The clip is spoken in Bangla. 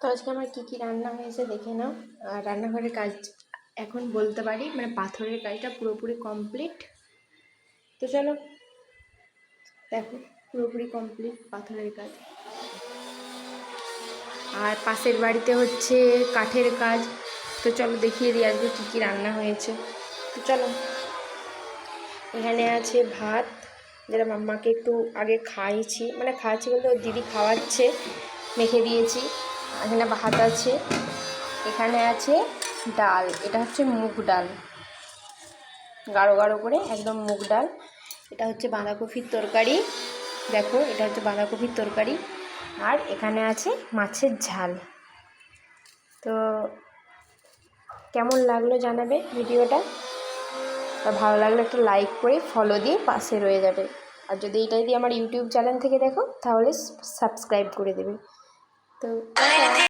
তো আজকে আমার কী কী রান্না হয়েছে দেখে নাও। আর রান্নাঘরের কাজ এখন বলতে পারি মানে পাথরের কাজটা পুরোপুরি কমপ্লিট তো চলো, দেখো, পুরোপুরি কমপ্লিট পাথরের কাজ। আর পাশের বাড়িতে হচ্ছে কাঠের কাজ। তো চলো দেখিয়ে দিই আজকে কী কী রান্না হয়েছে। তো চলো, এখানে আছে ভাত, যেটা মাম্মাকে একটু আগে খাইয়েছি। মানে খাওয়াচ্ছি বলতে ওর দিদি খাওয়াচ্ছে, মেখে দিয়েছি। এখানে ভাত আছে। এখানে আছে ডাল, এটা হচ্ছে মুগ ডাল। গাঢ় গাঢ় করে একদম মুগ ডাল। এটা হচ্ছে বাঁধাকপির তরকারি। দেখো, এটা হচ্ছে বাঁধাকপির তরকারি। আর এখানে আছে মাছের ঝাল। তো কেমন লাগল জানাবে ভিডিওটা? আর ভালো লাগলে একটা লাইক করে ফলো দিয়ে পাশে রয়ে যাবে। আর যদি এটাই দিয়ে আমার ইউটিউব চ্যানেল থেকে দেখো, তাহলে সাবস্ক্রাইব করে দেবে। তো